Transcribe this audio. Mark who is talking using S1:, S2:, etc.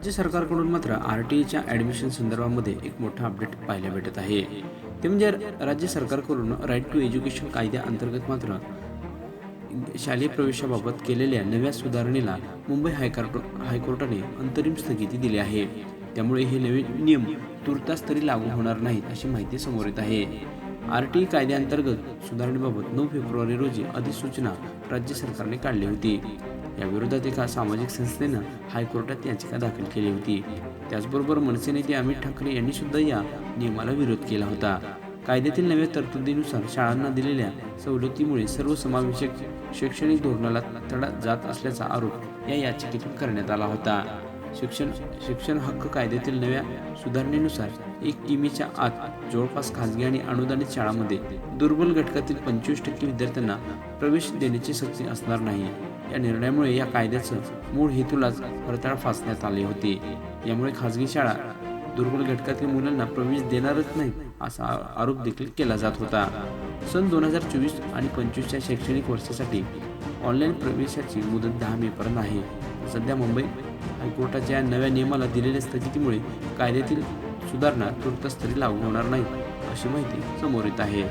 S1: राज्य सरकारकडून मात्र आर टी ईच्या ॲडमिशन संदर्भामध्ये एक मोठा अपडेट पाहायला भेटत आहे. ते म्हणजे राज्य सरकारकडून राईट टू एज्युकेशन कायद्याअंतर्गत मात्र शालेय प्रवेशाबाबत केलेल्या नव्या सुधारणेला मुंबई हायकोर्ट हायकोर्टाने अंतरिम स्थगिती दिली आहे. त्यामुळे हे नवे नियम तुर्तास तरी लागू होणार नाहीत अशी माहिती समोर येत आहे. आर टी कायद्याअंतर्गत सुधारणेबाबत नऊ फेब्रुवारी रोजी अधिसूचना राज्य सरकारने काढली होती. याविरोधात एका सामाजिक संस्थेनं हायकोर्टात याचिका दाखल केली होती. त्याचबरोबर मनसे नेते अमित ठाकरे यांनी सुद्धा या नियमाला विरोध केला होता. कायद्यातील नव्या तरतुदीनुसार शाळांना दिलेल्या सवलतीमुळे सर्वसमावेशक शैक्षणिक धोरणाला तडा जात असल्याचा आरोप या याचिकेतून करण्यात आला होता. शिक्षण शिक्षण हक्क कायद्यातील नव्या सुधारणेनुसार एक किमीच्या आत जवळपास खाजगी आणि अनुदानित शाळांमध्ये दुर्बल घटकातील पंचवीस टक्के विद्यार्थ्यांना प्रवेश देण्याची सक्ती असणार नाही. या निर्णयामुळे या कायद्याचं मूळ हेतूलाच हरताळ फासण्यात आले होते. यामुळे खासगी शाळा दुर्बल घटकातील मुलांना प्रवेश देणारच नाही असा आरोप देखील केला जात होता. सन दोन हजार चोवीस आणि पंचवीसच्या शैक्षणिक वर्षासाठी ऑनलाईन प्रवेशाची मुदत दहा मे पर्यंत आहे. सध्या मुंबई हायकोर्टाच्या या नव्या नियमाला दिलेल्या स्थगितीमुळे कायद्यातील सुधारणा तुर्तच लागू होणार नाही अशी माहिती समोर येत आहे.